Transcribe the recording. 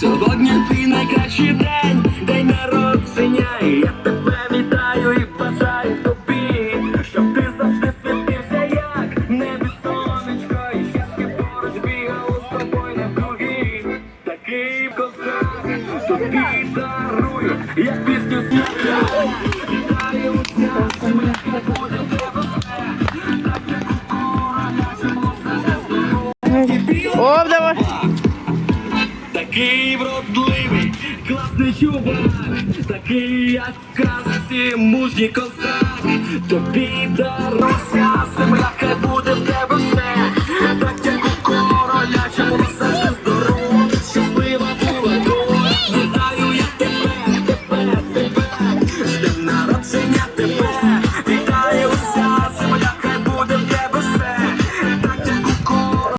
Сьогодні твій найкращий день, день народження, і я тебе вітаю і бажаю тобі, щоб ти завжди світився, як небі сонечко, і щастя поруч бігало з тобою на круги. Такий козак тобі дарую, як пісню сняття, вітаю усня, не буде тебе так як у кого! Такий вродливий, класний чувак, такий, як в казці, мужній козак. Тобі даруся